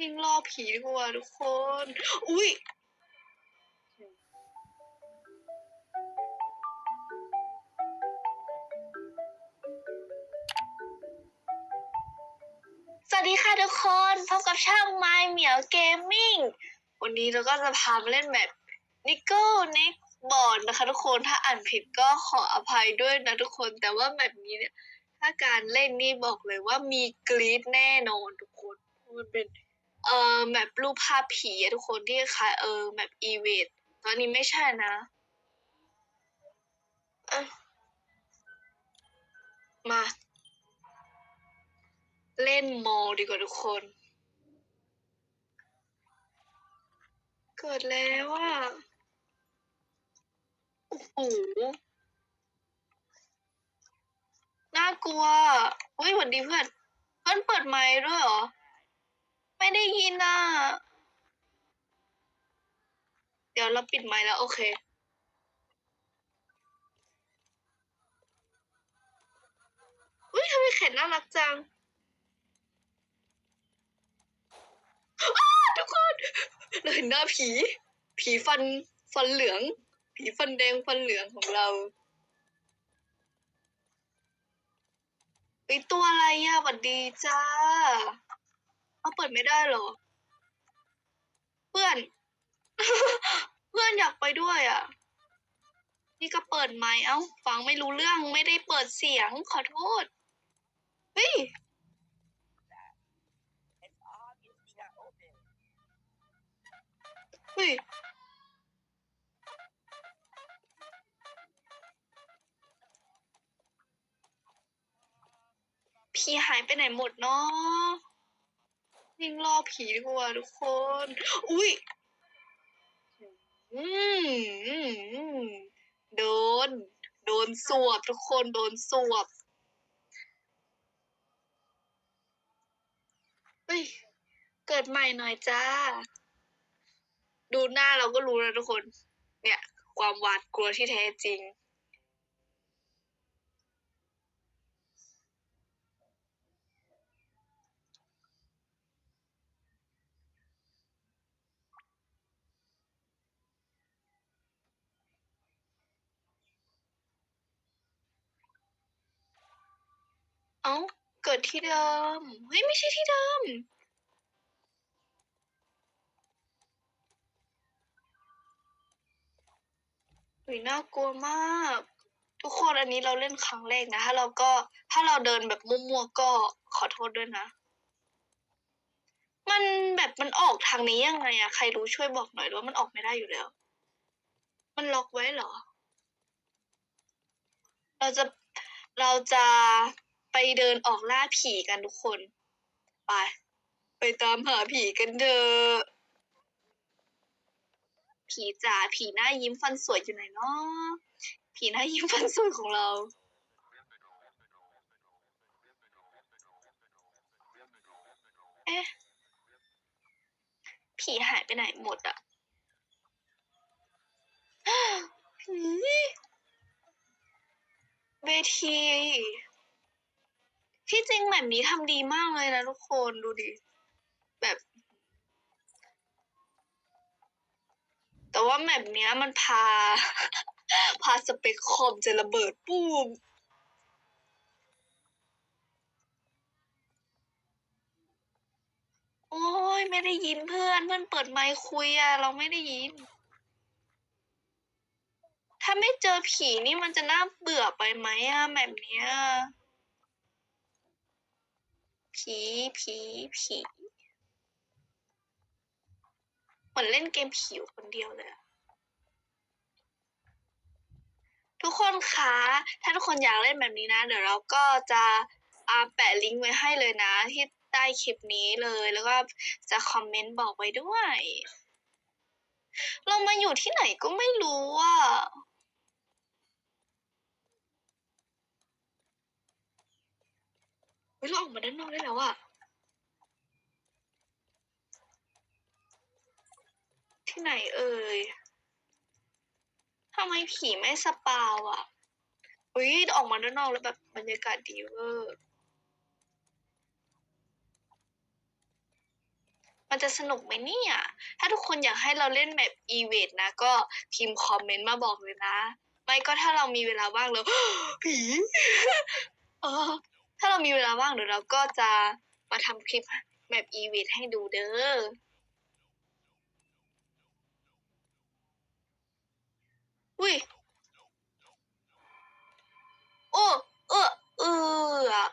ยิ่งล่อผีดีกว่าทุกคน อุ้ยสวัสดีค่ะทุกคนพบกับช่างไม้เหมียวเกมมิ่ง วันนี้เราก็จะพามาเล่นแบบนิโก้เน็กบอร์ดนะคะทุกคนถ้าอ่านผิดก็ขออภัยด้วยนะทุกคนแต่ว่าแบบนี้เนี่ย ถ้าการเล่นนี่บอกเลยว่ามีกรีดแน่นอนทุกคนมันเป็น เออแบบรูปภาพผีอะทุกคนที่คล้ายเออแบบอีเวนต์ตอนนี้ไม่ใช่นะมา เล่นโมดีกว่าทุกคน เกิดแล้วอะโอ้โหน่ากลัวเฮ้ยหวัดดีเพื่อน เพื่อนเปิดไมค์ด้วยเหรอ ไม่ได้ยินอะ เดี๋ยวเราปิดไมค์แล้ว โอเค อุ้ยทำไมแขนน่ารักจังทุกคนเราเห็นหน้าผี ผีฟันฟันเหลือง ผีฟันแดงฟันเหลืองของเราไอตัวอะไรอะหวัดดีจ้า เอาเปิดไม่ได้เหรอ เพื่อน เพื่อนอยากไปด้วยอะ นี่ก็เปิดไมค์เอ้า ฟังไม่รู้เรื่องไม่ได้เปิดเสียงขอโทษ เฮ้ย เฮ้ย ผีหายไปไหนหมดเนาะ ยิ่งล่อผีดีกว่าทุกคน อุ้ยอืมอือืมโดน โดนสวบทุกคนโดนสวบเฮ้ย เกิดใหม่หน่อยจ้า ดูหน้าเราก็รู้แล้วทุกคน เนี่ย ความหวาดกลัวที่แท้จริง เอ้า เกิดที่เดิม เฮ้ย ไม่ใช่ที่เดิมเฮ้ยน่ากลัวมาก ทุกคนอันนี้เราเล่นครั้งแรกนะ ถ้าเราก็ถ้าเราเดินแบบมั่วๆก็ขอโทษด้วยนะ มันแบบมันออกทางนี้ยังไงอะใครรู้ช่วยบอกหน่อยหรือว่ามันออกไม่ได้อยู่แล้ว มันล็อกไว้เหรอ เราจะเราจะ ไปเดินออกล่าผีกันทุกคน ไป ไปตามหาผีกันเถอะผีจ๋าผีหน้ายิ้มฟันสวยอยู่ไหนเนาะผีหน้ายิ้มฟันสวยของเราเอ๊ะผีหายไปไหนหมดอะผีเวที ที่จริงแบบนี้ทำดีมากเลยนะทุกคนดูดิ แบบ แต่ว่าแมปเนี้ยมันพา พาสเปคคอมจะระเบิดปูมโอ้ยไม่ได้ยินเพื่อนเพื่อนเปิดไมค์คุยอะเราไม่ได้ยิน ถ้าไม่เจอผีนี่มันจะน่าเบื่อไปไหมอะแบบเนี้ย ผีผีผีเหมือนเล่นเกมผีอยู่คนเดียวเลยทุกคนคะถ้าทุกคนอยากเล่นแบบนี้นะ เดี๋ยวเราก็จะอาแปะลิงก์ไว้ให้เลยนะ ที่ใต้คลิปนี้เลยแล้วก็จะคอมเมนต์บอกไว้ด้วย เรามาอยู่ที่ไหนก็ไม่รู้อะ ฮ้ยเราออกมาด้านนอกได้แล้วอะที่ไหนเอ่ยทำไมผีไม่สปาวอะอุ้ยออกมาด้านนอกแล้วแบบบรรยากาศดีเวอร์มันจะสนุกไหมเนี่ย ถ้าทุกคนอยากให้เราเล่นแบบอีเวนต์นะ ก็พิมพ์คอมเมนต์มาบอกเลยนะ ไม่ก็ถ้าเรามีเวลาว่างแล้วผีเออ ถ้าเรามีเวลาว่างเดี๋ยวเราก็จะมาทำคลิปแบบอีเวนต์ให้ดูเด้ออุ้ยโอ้เออเออ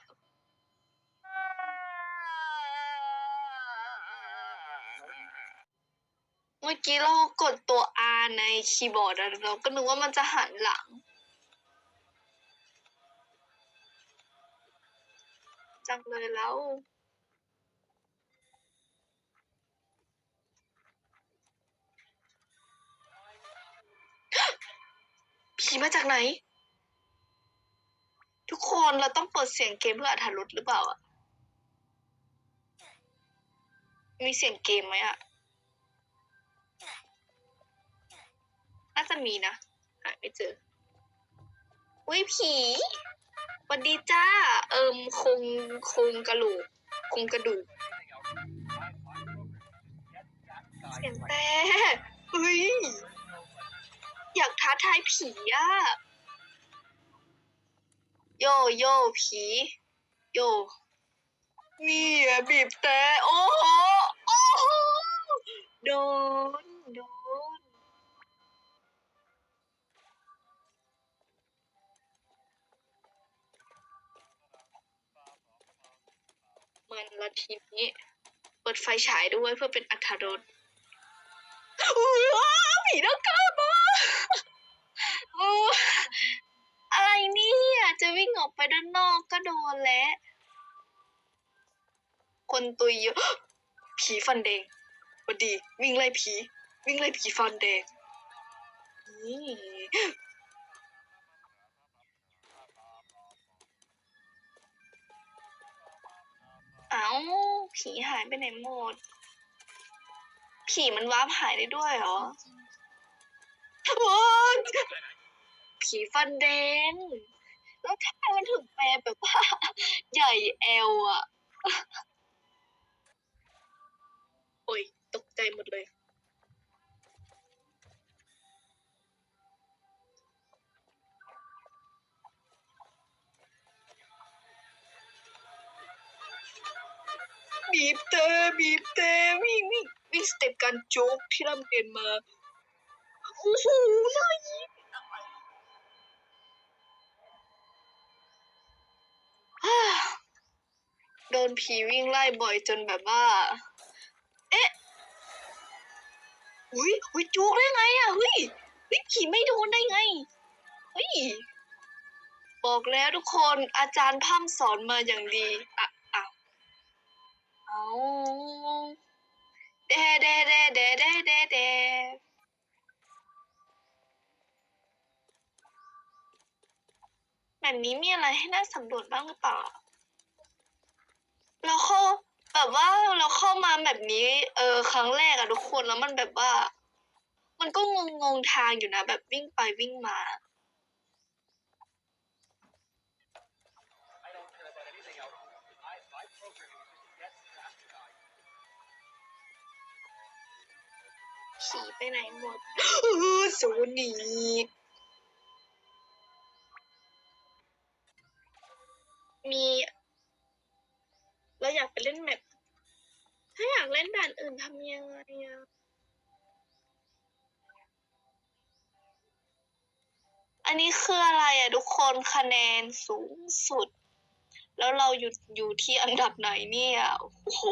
เมื่อกี้เรากดตัว R ในคีย์บอร์ดเราก็นึกว่ามันจะหันหลัง จังเลยแล้วผีมาจากไหน ทุกคนเราต้องเปิดเสียงเกมเพื่ออรรถรสหรือเปล่าอะมีเสียงเกมไหมอะน่าจะมีนะ หาไม่เจอ อุ้ยผีส วัสดีจ้า เอิมคงคงกระโหลกคงกระดูกเสียงแต่เฮ้ย อยากท้าทายผีอะโยโย่ผี โยนี่อะบีบแต่โอ้โห โอ้โห โดน มันละทีนี้ เปิดไฟฉายด้วยเพื่อเป็นอัธรสอุ๊ยอ้าวผีนักกล้ามาอู้อะไรเนี่ยจะวิ่งออกไปด้านนอกก็โดนแล้ว คนตุยเยอะ ผีฟันแดงพอดี วิ่งไล่ผี วิ่งไล่ผีฟันแดงนี่ เอ้าผีหายไปไหนหมด ผีมันวาร์ปหายได้ด้วยเหรอโอ๊ยผีฟันแดงแล้วทำไมมันถึงแปลแบบว่า ใหญ่แอลอะโอ้ย ตกใจหมดเลย บีบเตะบีบเตะวิ่งวิ่งวิ่งสเต็ปการโจ๊กที่ร่ำเรียนมาโอ้โหน่ายิ้มฮ่าโดนผีวิ่งไล่บ่อยจนแบบว่า เอ๊ะอุ้ยอุ้ยจุกได้ไงอะเฮ้ยเฮ้ยผีไม่โดนได้ไงเฮ้ยบอกแล้วทุกคนอาจารย์พร่ำสอนมาอย่างดีอะ เอเดเดเดเดเดเดเดแบบนี้มีอะไรให้น่าสำรวจบ้างหรือเปล่า เราเข้าแบบว่าเราเข้ามาแบบนี้ เออ ครั้งแรกอะทุกคนแล้วมันแบบว่า มันก็งงงงทางอยู่นะ แบบวิ่งไปวิ่งมา ผีไปไหนหมดสูนีมีเราอยากไปเล่นแมปถ้าอยากเล่นด่านอื่นทำยังไงอะอันนี้คืออะไรอะทุกคนคะแนนสูงสุด แล้วเราอยู่อยู่ที่อันดับไหนเนี่ย โอ้โห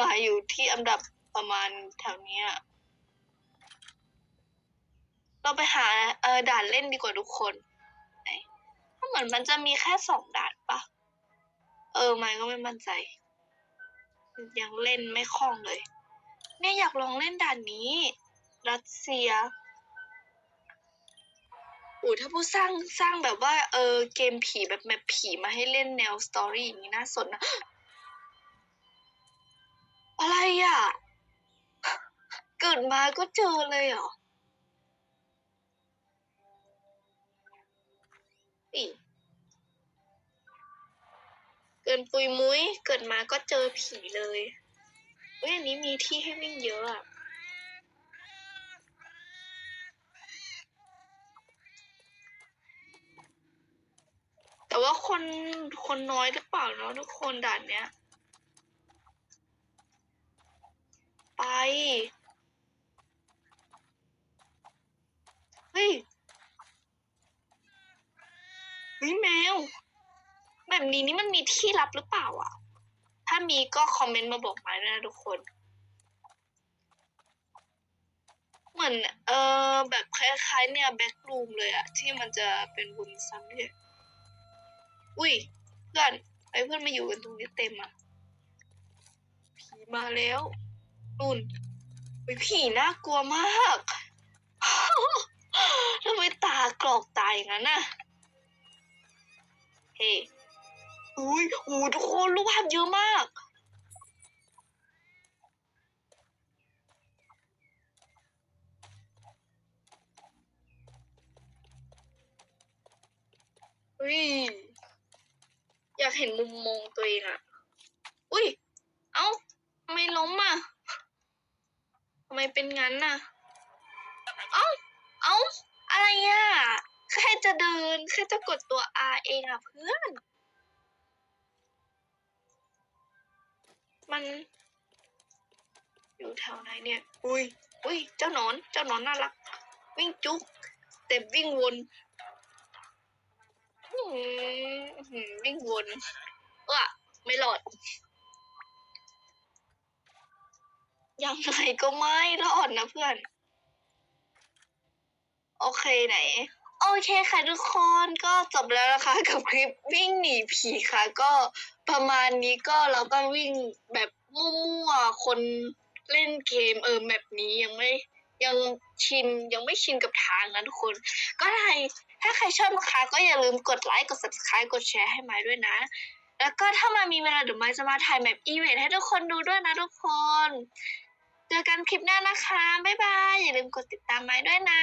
มาอยู่ที่อันดับ ประมาณแถวเนี้ย เราไปหาเออด่านเล่นดีกว่าทุกคนถ้าเหมือนมันจะมีแค่สองด่านปะเออไม่ก็ไม่มั่นใจ ยังเล่นไม่คล่องเลย เนี่ยอยากลองเล่นด่านนี้ รัสเซียอู้ถ้าผู้สร้างสร้างแบบว่า เออเกมผีแบบแมปผีมาให้เล่นแนวสตอรี่อย่างนี้น่าสนนะ อะไรอะ เกิดมาก็เจอเลยเหรออีเกินปุยมุ้ย เกิดมาก็เจอผีเลยเอ้ยอันนี้มีที่ให้วิ่งเยอะอะแต่ว่าคนคนน้อยหรือเปล่าเนาะทุกคนด่านเนี้ย ไป เฮ้ย เฮ้ยแมว แบบนี้นี่มันมีที่ลับ หรือเปล่าอะ ถ้ามีก็คอมเมนต์มาบอกมาด้วยนะทุกคน เหมือน เออแบบคล้ายๆ เนี่ยแบ็กรูมเลยอะที่มันจะเป็นบนซ้ำเนี่ยอุ้ยเพื่อนไอ้เพื่อนมาอยู่กันตรงนี้เต็มอะผีมาแล้วนุ่นอุ้ยผีน่ากลัวมากทำไมตากรอกตายอย่างนั้นน่ะ เฮ้ อุ้ยโอ้ทุกคนรูปภาพเยอะมาก อุ้ย อยากเห็นมุมมองตัวเองอะอุ้ย เอ้าทำไมล้มอะทำไมเป็นงั้นน่ะ เอ้า เอ้า อะไรอะแค่จะเดิน แค่จะกดตัว R เองอะเพื่อน มันอยู่แถวไหนเนี่ย อุ้ย อุ้ย เจ้าหนอน เจ้าหนอนน่ารัก วิ่งจุ๊กแต่วิ่งวนอื้อหือวิ่งวนเออไม่รอด ยังไงก็ไม่รอดนะเพื่อน โอเคไหน โอเคค่ะทุกคนก็จบแล้วนะคะ กับคลิปวิ่งหนีผีค่ะก็ ประมาณนี้ก็เราก็วิ่งแบบมั่วๆคนเล่นเกมเออแบบนี้ยังไม่ยังชินยังไม่ชินกับทางนะทุกคน ก็ใครถ้าใครชอบนะคะก็อย่าลืมกดไลค์กด subscribe กดแชร์ให้ไม้ด้วยนะ แล้วก็ถ้ามามีเวลาเดี๋ยวไม้จะมาถ่ายแบบอีเวนต์ให้ทุกคนดูด้วยนะทุกคนเจอกันคลิปหน้านะคะ บ๊ายบาย อย่าลืมกดติดตามไม้ด้วยนะ